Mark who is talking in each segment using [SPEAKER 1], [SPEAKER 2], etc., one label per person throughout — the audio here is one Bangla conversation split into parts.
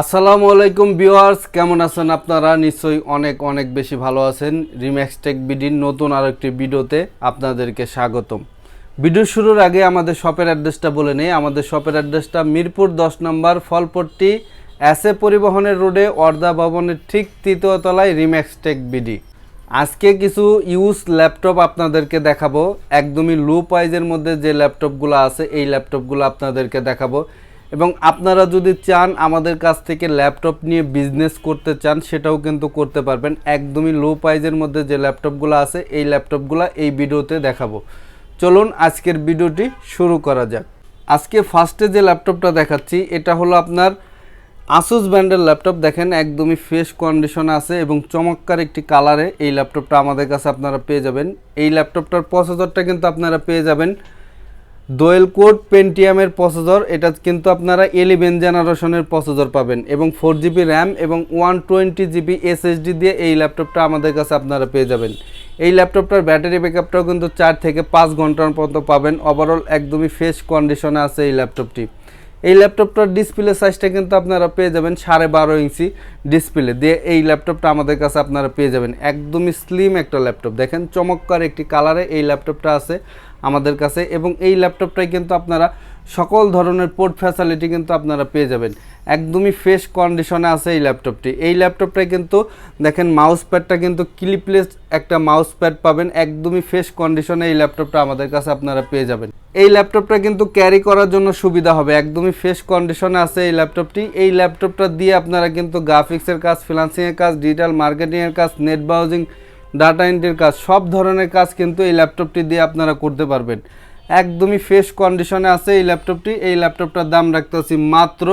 [SPEAKER 1] আসসালামু আলাইকুম ভিউয়ার্স, কেমন আছেন আপনারা? নিশ্চয়ই অনেক অনেক বেশি ভালো আছেন। রিম্যাক্স টেক বিডির নতুন আরেকটি ভিডিওতে আপনাদেরকে স্বাগতম। ভিডিও শুরুর আগে আমাদের শপের অ্যাড্রেসটা বলে নেই। আমাদের শপের অ্যাড্রেসটা মিরপুর দশ নম্বর ফলপট্টি এসএ পরিবহনের রোডে অর্ধা ভবনের ঠিক তৃতীয় তলায় রিম্যাক্স টেক বিডি। আজকে কিছু ইউজ ল্যাপটপ আপনাদেরকে দেখাবো। একদমই লো প্রাইজের মধ্যে যে ল্যাপটপগুলো আছে, এই ল্যাপটপগুলো আপনাদেরকে দেখাবো। এবং আপনারা যদি চান আমাদের কাছ থেকে ল্যাপটপ নিয়ে বিজনেস করতে চান, সেটাও কিন্তু করতে পারবেন। একদমই লো প্রাইজের মধ্যে যে ল্যাপটপগুলো আছে, এই ল্যাপটপগুলো এই ভিডিওতে দেখাবো। চলুন আজকের ভিডিওটি শুরু করা যাক। আজকে ফার্স্টে যে ল্যাপটপটা দেখাচ্ছি, এটা হলো আপনার আসুস ব্র্যান্ডের ল্যাপটপ। দেখেন, একদমই ফ্রেশ কন্ডিশন আছে এবং চমৎকার একটি কালারে এই ল্যাপটপটা আমাদের কাছে আপনারা পেয়ে যাবেন। এই ল্যাপটপটার প্রসেসরটা কিন্তু আপনারা পেয়ে যাবেন দোয়েল কোড পেন্টিয়ামের প্রসেসর এটা কিন্তু আপনারা এলিভেন জেনারেশনের প্রসেসর পাবেন এবং ফোর জিবি র্যাম এবং ওয়ান টোয়েন্টি জিবি এসএসডি দিয়ে এই ল্যাপটপটা আমাদের কাছে আপনারা পেয়ে যাবেন। এই ল্যাপটপটার ব্যাটারি ব্যাকআপটাও কিন্তু চার থেকে পাঁচ ঘণ্টার পর্যন্ত পাবেন। ওভারঅল একদমই ফ্রেশ কন্ডিশনে আছে এই ল্যাপটপটি এই ল্যাপটপটার ডিসপ্লে সাইজটা কিন্তু আপনারা পেয়ে যাবেন সাড়ে বারো ইঞ্চি ডিসপ্লে দিয়ে এই ল্যাপটপটা আমাদের কাছে আপনারা পেয়ে যাবেন। একদমই স্লিম একটা ল্যাপটপ দেখেন চমৎকার একটি কালারে এই ল্যাপটপটা আছে আমাদের কাছে এবং এই ল্যাপটপটাই কিন্তু আপনারা সকল ধরনের পোর্ট ফ্যাসিলিটি কিন্তু আপনারা পেয়ে যাবেন। একদমই ফ্রেশ কন্ডিশনে আছে এই ল্যাপটপটি এই ল্যাপটপটাই কিন্তু দেখেন মাউস প্যাডটা কিন্তু ক্লিপলেস একটা মাউস প্যাড পাবেন। একদমই ফ্রেশ কন্ডিশনে এই ল্যাপটপটা আমাদের কাছে আপনারা পেয়ে যাবেন। এই ল্যাপটপটা কিন্তু ক্যারি করার জন্য সুবিধা হবে। একদমই ফ্রেশ কন্ডিশনে আছে এই ল্যাপটপটি এই ল্যাপটপটা দিয়ে আপনারা কিন্তু গ্রাফিক্সের কাজ ফ্রিলান্সিংয়ের কাজ ডিজিটাল মার্কেটিংয়ের কাজ নেট ব্রাউজিং ডাটা এন্ট্রির কাজ, সব ধরনের কাজ কিন্তু এই ল্যাপটপটি দিয়ে আপনারা করতে পারবেন। একদমই ফ্রেশ কন্ডিশনে আছে এই ল্যাপটপটি এই ল্যাপটপটার দাম রাখতেছি মাত্র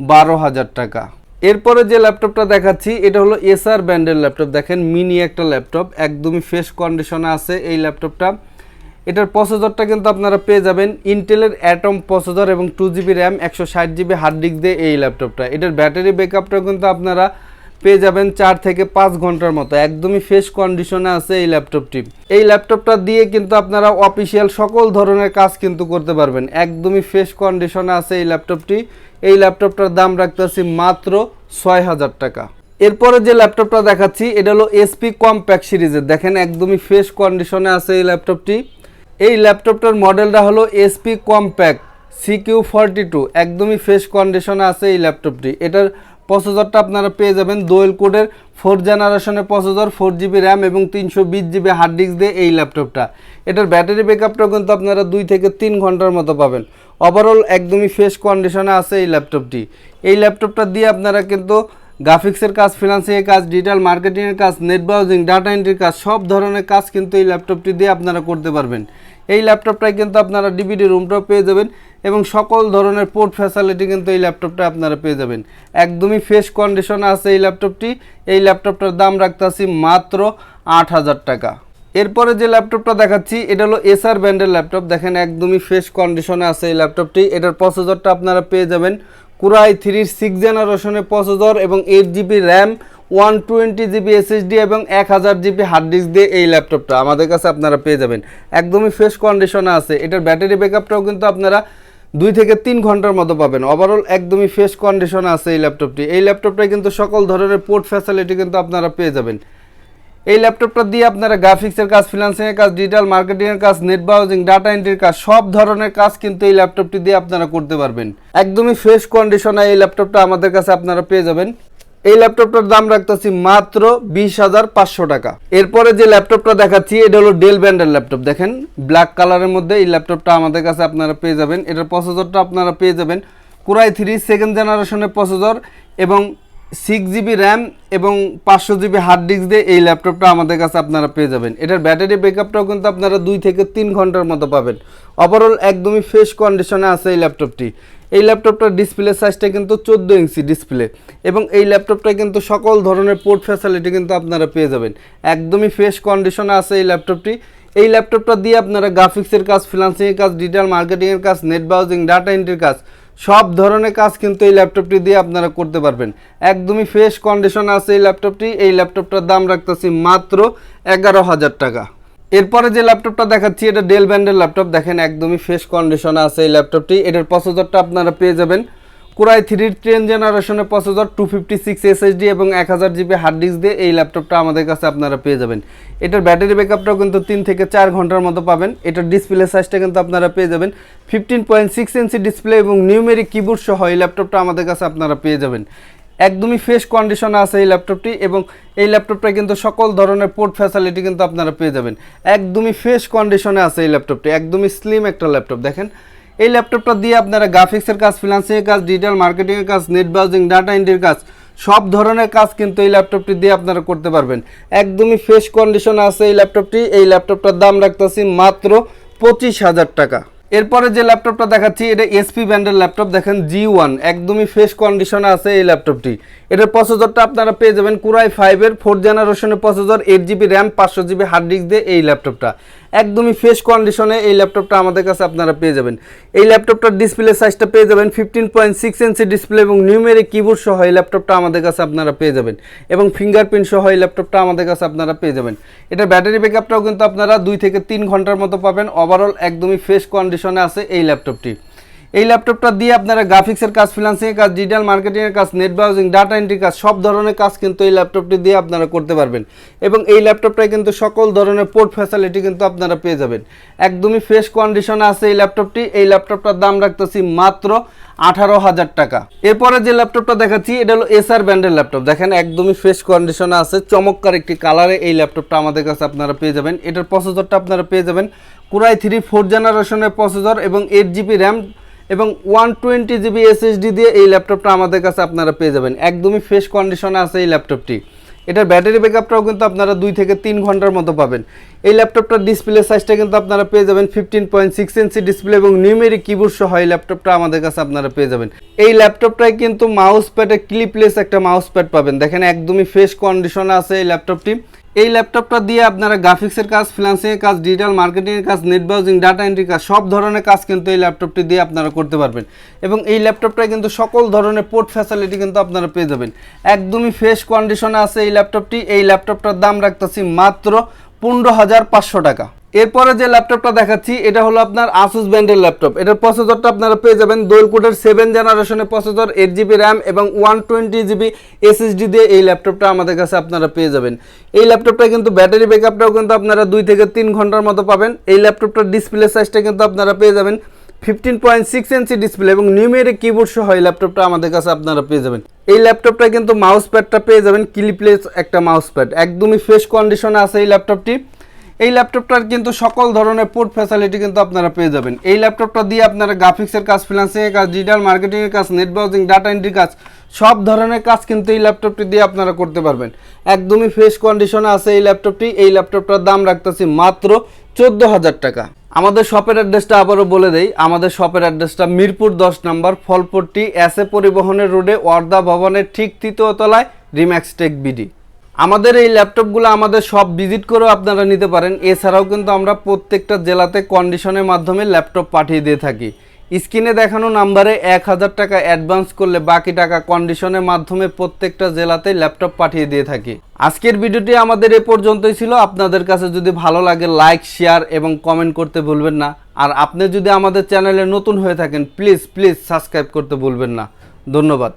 [SPEAKER 1] বারো হাজার টাকা। এরপরে যে ল্যাপটপটা দেখাচ্ছি, এটা হলো এসআর ব্র্যান্ডের ল্যাপটপ দেখেন মিনি একটা ল্যাপটপ একদমই ফ্রেশ কন্ডিশনে আছে এই ল্যাপটপটা এটার প্রসেসরটা কিন্তু আপনারা পেয়ে যাবেন ইন্টেলের অ্যাটম প্রসেসর এবং টু জিবি র্যাম একশো ষাট জিবি হার্ড ডিস্ক দিয়ে এই ল্যাপটপটা এটার ব্যাটারি ব্যাকআপটাও কিন্তু আপনারা পেয়ে যাবেন চার থেকে পাঁচ ঘণ্টার মতো। একদমই ফ্রেশ কন্ডিশনে আছে এই ল্যাপটপটি এই ল্যাপটপটা দিয়ে কিন্তু আপনারা অফিসিয়াল সকল ধরনের কাজ কিন্তু করতে পারবেন। একদমই ফ্রেশ কন্ডিশনে আছে এই ল্যাপটপটি এই ল্যাপটপটার দাম রাখতেছি মাত্র ছয় হাজার টাকা। এরপরে যে ল্যাপটপটা দেখাচ্ছি, এটা হলো এসপি কম্প্যাক্ট সিরিজের। দেখেন, একদমই ফ্রেশ কন্ডিশনে আছে এই ল্যাপটপটি এই ল্যাপটপটার মডেলটা হলো HP Compaq CQ forty two একদমই ফ্রেশ কন্ডিশনে আছে এই ল্যাপটপটি। এটার প্রসেসরটা আপনারা পেয়ে যাবেন দোয়েল কোডের ফোর জেনারেশনের প্রসেসর ফোর জিবি র্যাম এবং তিনশো বিশ জিবি হার্ড ডিস্ক দিয়ে এই ল্যাপটপটা। এটার ব্যাটারি ব্যাকআপটাও কিন্তু আপনারা দুই থেকে তিন ঘণ্টার মতো পাবেন। ওভারঅল একদমই ফ্রেশ কন্ডিশনে আছে এই ল্যাপটপটি। এই ল্যাপটপটা দিয়ে আপনারা কিন্তু গ্রাফিক্সের কাজ ফিনান্সিংয়ের কাজ ডিজিটাল মার্কেটিংয়ের কাজ নেট ব্রাউজিং ডাটা এন্ট্রির কাজ, সব ধরনের কাজ কিন্তু এই ল্যাপটপটি দিয়ে আপনারা করতে পারবেন। এই ল্যাপটপটাই কিন্তু আপনারা ডিভিডি রুমটাও পেয়ে যাবেন এবং সকল ধরনের পোর্ট ফ্যাসিলিটি কিন্তু এই ল্যাপটপটা আপনারা পেয়ে যাবেন। একদমই ফ্রেশ কন্ডিশনে আছে এই ল্যাপটপটি এই ল্যাপটপটার দাম রাখতেছি মাত্র আট হাজার টাকা। এরপরে যে ল্যাপটপটা দেখাচ্ছি, এটা হলো এসআর ব্র্যান্ডের ল্যাপটপ দেখেন, একদমই ফ্রেশ কন্ডিশনে আছে এই ল্যাপটপটি এটার প্রসেসরটা আপনারা পেয়ে যাবেন কুরাই থ্রির সিক্স জেনারেশনের প্রসেসর এবং eight GB RAM one twenty GB SSD এবং এক হাজার জিবি হার্ড ডিস্ক দিয়ে এই ল্যাপটপটা আমাদের কাছে আপনারা পেয়ে যাবেন। একদমই ফ্রেশ কন্ডিশনে আছে। এটার ব্যাটারি ব্যাকআপটাও কিন্তু আপনারা দুই থেকে তিন ঘণ্টার মতো পাবেন। ওভারঅল একদমই ফ্রেশ কন্ডিশনে আছে এই ল্যাপটপটি এই ল্যাপটপটায় কিন্তু সকল ধরনের পোর্ট ফ্যাসিলিটি কিন্তু আপনারা পেয়ে যাবেন। এই ল্যাপটপটা দিয়ে আপনারা গ্রাফিক্সের কাজ ফিনান্সিংয়ের কাজ ডিজিটাল মার্কেটিংয়ের কাজ নেট ব্রাউজিং ডাটা এন্ট্রির কাজ, সব ধরনের কাজ কিন্তু এই ল্যাপটপটি দিয়ে আপনারা করতে পারবেন। একদমই ফ্রেশ কন্ডিশনে এই ল্যাপটপটা আমাদের কাছে আপনারা পেয়ে যাবেন। এই ল্যাপটপটার দাম রাখতেছি মাত্র বিশ হাজার পাঁচশো টাকা। এরপরে যে ল্যাপটপটা দেখাচ্ছি, এটা হলো ডেল ব্র্যান্ডের ল্যাপটপ দেখেন ব্ল্যাক কালারের মধ্যে এই ল্যাপটপটা আমাদের কাছে আপনারা পেয়ে যাবেন। এটার প্রসেসরটা আপনারা পেয়ে যাবেন। কুরাই থ্রি সেকেন্ড জেনারেশনের প্রসেসর এবং সিক্স জিবি র্যাম এবং পাঁচশো জিবি হার্ড ডিস্ক দিয়ে এই ল্যাপটপটা আমাদের কাছে আপনারা পেয়ে যাবেন। এটার ব্যাটারি ব্যাকআপটাও কিন্তু আপনারা দুই থেকে তিন ঘণ্টার মতো পাবেন। ওভারঅল একদমই ফ্রেশ কন্ডিশনে আছে এই ল্যাপটপটি এই ল্যাপটপটার ডিসপ্লে সাইজটা কিন্তু চোদ্দ ইঞ্চি ডিসপ্লে এবং এই ল্যাপটপটায় কিন্তু সকল ধরনের পোর্ট ফ্যাসিলিটি কিন্তু আপনারা পেয়ে যাবেন। একদমই ফ্রেশ কন্ডিশনে আছে এই ল্যাপটপটি এই ল্যাপটপটা দিয়ে আপনারা গ্রাফিক্সের কাজ ফিনান্সিংয়ের কাজ ডিজিটাল মার্কেটিংয়ের কাজ নেট ব্রাউজিং ডাটা এন্ট্রির কাজ সব ধরনের কাজ কিন্তু এই ল্যাপটপটি দিয়ে আপনারা করতে পারবেন। একদমই ফ্রেশ কন্ডিশন আছে এই ল্যাপটপটি। এই ল্যাপটপটার দাম রাখতেছি মাত্র এগারো হাজার টাকা। এরপরে যে ল্যাপটপটা দেখাচ্ছি, এটা ডেল ব্যান্ডের ল্যাপটপ। দেখেন, একদমই ফ্রেশ কন্ডিশন আছে এই ল্যাপটপটি। এটার প্রসেসরটা আপনারা পেয়ে যাবেন কোরাই থ্রির টেন জেনারেশনের processor two fifty six SSD এবং এক হাজার জিবি হার্ড ডিস্ক দিয়ে এই ল্যাপটপটা আমাদের কাছে আপনারা পেয়ে যাবেন। এটার ব্যাটারি ব্যাকআপটাও কিন্তু তিন থেকে চার ঘণ্টার মতো পাবেন। এটার ডিসপ্লে সাইজটা কিন্তু আপনারা পেয়ে যাবেন। Fifteen point six inch display এবং নিউমেরিক কিবোর্ড সহ এই ল্যাপটপটা আমাদের কাছে আপনারা পেয়ে যাবেন। একদমই ফ্রেশ কন্ডিশনে আছে এই ল্যাপটপটি এবং এই ল্যাপটপটা কিন্তু সকল ধরনের পোর্ট ফ্যাসিলিটি কিন্তু আপনারা পেয়ে যাবেন। একদমই ফ্রেশ কন্ডিশনে আছে এই ল্যাপটপটি একদমই স্লিম একটা ল্যাপটপ দেখেন। এই ল্যাপটপটা দিয়ে আপনারা গ্রাফিক্সের কাজ ফিনান্সিংয়ের কাজ ডিজিটাল মার্কেটিংয়ের কাজ নেট ব্রাউজিং ডাটা এন্ট্রির কাজ, সব ধরনের কাজ কিন্তু এই ল্যাপটপটি দিয়ে আপনারা করতে পারবেন। একদমই ফ্রেশ কন্ডিশনে আছে এই ল্যাপটপটি এই ল্যাপটপটার দাম রাখতেছি মাত্র পঁচিশ হাজার টাকা। এরপরে যে ল্যাপটপটা দেখাচ্ছি, এটা এসপি ব্র্যান্ডের ল্যাপটপ দেখেন জি ওয়ান একদমই ফ্রেশ কন্ডিশনে আছে এই ল্যাপটপটি এটার প্রসেসরটা আপনারা পেয়ে যাবেন কুরাই ফাইভের ফোর্থ জেনারেশনের প্রসেসর এইট জিবি র্যাম পাঁচশো জিবি হার্ড ডিস্ক দিয়ে এই ল্যাপটপটা একদমই ফ্রেশ কন্ডিশনে এই ল্যাপটপটা আমাদের কাছে আপনারা পেয়ে যাবেন। এই ল্যাপটপটার ডিসপ্লে সাইজটা পেয়ে যাবেন fifteen point six inch display এবং নিউমেরি কিবোর্ড সহ এই ল্যাপটপটা আমাদের কাছে আপনারা পেয়ে যাবেন। এবং ফিঙ্গারপ্রিন্ট সহ এই ল্যাপটপটা আমাদের কাছে আপনারা পেয়ে যাবেন। এটার ব্যাটারি ব্যাকআপটাও কিন্তু আপনারা দুই থেকে তিন ঘণ্টার মতো পাবেন। ওভারঅল একদমই ফ্রেশ কন্ডিশনে আছে এই ল্যাপটপটি এই ল্যাপটপটা দিয়ে আপনারা গ্রাফিক্সের কাজ ফিনান্সিংয়ের কাজ ডিজিটাল মার্কেটিংয়ের কাজ নেট ব্রাউজিং ডাটা এন্ট্রি কাজ, সব ধরনের কাজ কিন্তু এই ল্যাপটপটি দিয়ে আপনারা করতে পারবেন। এবং এই ল্যাপটপটায় কিন্তু সকল ধরনের পোর্ট ফ্যাসিলিটি কিন্তু আপনারা পেয়ে যাবেন। একদমই ফ্রেশ কন্ডিশনে আছে এই ল্যাপটপটি এই ল্যাপটপটার দাম রাখতেছি মাত্র আঠারো হাজার টাকা। এরপরে যে ল্যাপটপটা দেখাচ্ছি, এটা হলো এসআর ব্র্যান্ডের ল্যাপটপ দেখেন একদমই ফ্রেশ কন্ডিশনে আছে। চমৎকার একটি কালারে এই ল্যাপটপটা আমাদের কাছে আপনারা পেয়ে যাবেন। এটার প্রসেসরটা আপনারা পেয়ে যাবেন। কুরাই থ্রি ফোর জেনারেশনের প্রসেসর এবং এইট জিবি র্যাম এবং ওয়ান টোয়েন্টি জিবি এসএসডি দিয়ে এই ল্যাপটপটা আমাদের কাছে আপনারা পেয়ে যাবেন। একদমই ফ্রেশ কন্ডিশনে আছে এই ল্যাপটপটি এটার ব্যাটারি ব্যাকআপটাও কিন্তু আপনারা দুই থেকে তিন ঘণ্টার মতো পাবেন। এই ল্যাপটপটার ডিসপ্লে সাইজটা কিন্তু আপনারা পেয়ে যাবেন fifteen point six inch display এবং নিউমেরিক কিবোর্ড সহ এই ল্যাপটপটা আমাদের কাছে আপনারা পেয়ে যাবেন। এই ল্যাপটপটায় কিন্তু মাউস প্যাডে ক্লিপলেস একটা মাউস প্যাড পাবেন। দেখেন একদমই ফ্রেশ কন্ডিশনে আছে এই ল্যাপটপটি এই ল্যাপটপটা দিয়ে আপনারা গ্রাফিক্সের কাজ ফিনান্সিংয়ের কাজ ডিজিটাল মার্কেটিংয়ের কাজ নেট ব্রাউজিং ডাটা এন্ট্রি কাজ, সব ধরনের কাজ কিন্তু এই ল্যাপটপটি দিয়ে আপনারা করতে পারবেন। এবং এই ল্যাপটপটায় কিন্তু সকল ধরনের পোর্ট ফ্যাসিলিটি কিন্তু আপনারা পেয়ে যাবেন। একদমই ফ্রেশ কন্ডিশনে আছে এই ল্যাপটপটি। এই ল্যাপটপটার দাম রাখতেছি মাত্র পনেরো হাজার পাঁচশো টাকা। এরপরে যে ল্যাপটপটা দেখাচ্ছি, এটা হলো আপনার আসুস ব্র্যান্ডের ল্যাপটপ। এটার প্রসেসরটা আপনারা পেয়ে যাবেন দোলকোটের সেভেন জেনারেশনের প্রসেসর এইট জিবি র্যাম এবং ওয়ান টোয়েন্টি জিবি এসএসডি দিয়ে এই ল্যাপটপটা আমাদের কাছে আপনারা পেয়ে যাবেন। এই ল্যাপটপটা কিন্তু ব্যাটারি ব্যাকআপটাও কিন্তু আপনারা দুই থেকে তিন ঘণ্টার মতো পাবেন। এই ল্যাপটপটার ডিসপ্লে সাইজটা কিন্তু আপনারা পেয়ে যাবেন fifteen point six inch display এবং নিউমেরিক কিবোর্ড সহ এই ল্যাপটপটা আমাদের কাছে আপনারা পেয়ে যাবেন। এই ল্যাপটপটা কিন্তু মাউস প্যাডটা পেয়ে যাবেন ক্লিপলেস একটা মাউস প্যাড একদমই ফ্রেশ কন্ডিশনে আছে এই ল্যাপটপটি। এই ল্যাপটপটার কিন্তু সকল ধরনের পোর্ট ফ্যাসিলিটি কিন্তু আপনারা পেয়ে যাবেন। এই ল্যাপটপটা দিয়ে আপনারা গ্রাফিক্সের কাজ ফিনান্সিংয়ের কাজ ডিজিটাল মার্কেটিংয়ের কাজ নেট ব্রাউজিং ডাটা এন্ট্রি কাজ, সব ধরনের কাজ কিন্তু এই ল্যাপটপটি দিয়ে আপনারা করতে পারবেন। একদমই ফ্রেশ কন্ডিশনে আছে এই ল্যাপটপটি এই ল্যাপটপটার দাম রাখতেছি মাত্র চোদ্দ হাজার টাকা। আমাদের শপের অ্যাড্রেসটা আবারও বলে দেই। আমাদের শপের অ্যাড্রেসটা মিরপুর দশ নম্বর, ফলপট্টি এসএ পরিবহনের রোডে ওয়ার্দা ভবনের ঠিক তৃতীয় তলায় রিম্যাক্স টেক বিডি আমাদের এই ল্যাপটপগুলো আমাদের সব ভিজিট করেও আপনারা নিতে পারেন। এছাড়াও কিন্তু আমরা প্রত্যেকটা জেলাতে কন্ডিশনের মাধ্যমে ল্যাপটপ পাঠিয়ে দিয়ে থাকি। স্ক্রিনে দেখানো নাম্বারে এক হাজার টাকা অ্যাডভান্স করলে বাকি টাকা কন্ডিশনের মাধ্যমে প্রত্যেকটা জেলাতে ল্যাপটপ পাঠিয়ে দিয়ে থাকি। আজকের ভিডিওটি আমাদের এ পর্যন্তই ছিল। আপনাদের কাছে যদি ভালো লাগে লাইক শেয়ার এবং কমেন্ট করতে ভুলবেন না। আর আপনি যদি আমাদের চ্যানেলে নতুন হয়ে থাকেন প্লিজ প্লিজ সাবস্ক্রাইব করতে ভুলবেন না। ধন্যবাদ।